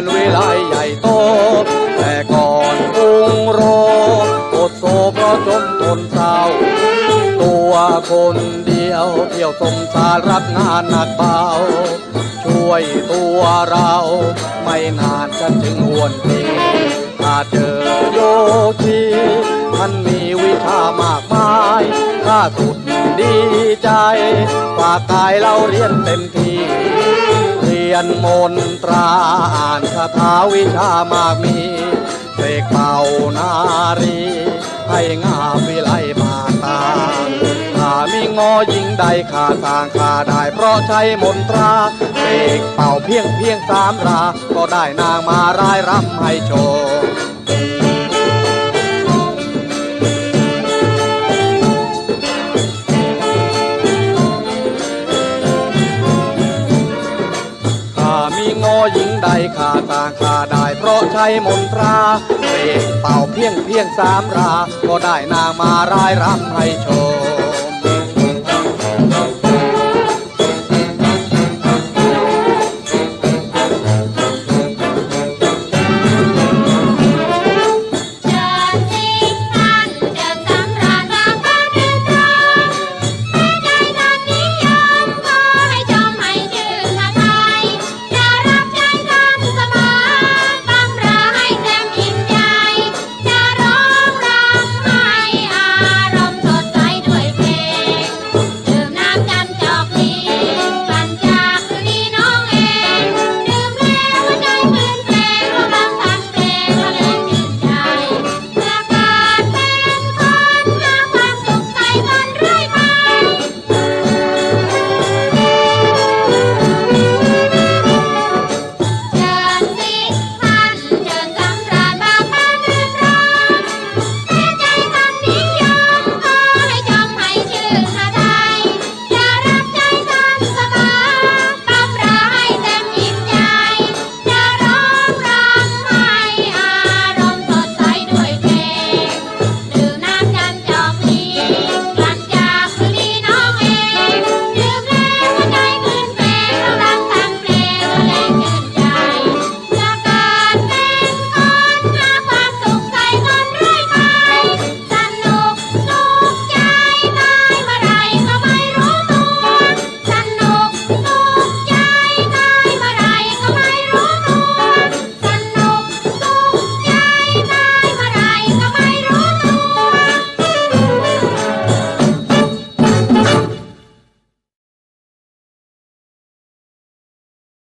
นวิไลใหญ่โต แต่ก่อนกรุงโรมอดโศกเพราะจนทนเศร้า ตัวคนเดียวเที่ยวสมสารรับงานหนักเบา ช่วยตัวเราไม่นานฉันจึงหวนทีถ้าเจอโยคีท่านมีวิชามากมายข้าสุดดีใจฝากกายเราเรียนเต็มที่ ยนมนตราอ่านคาถาวิชามากมีเสกเป่านารี ให้งาวิไลมาตางข้ามีงอยิงใดข้าต่างข้าได้เพราะใช้มนตราเสกเป่าเพียงเพียงสามรา ก็ได้นางมารายรำให้โชว์ มีงอหญิงใดข้าตางข้าได้เพราะใช้มนตราเสกเป่าเพียงเพียงสามรา ก็ได้นางมารายรำให้โชว์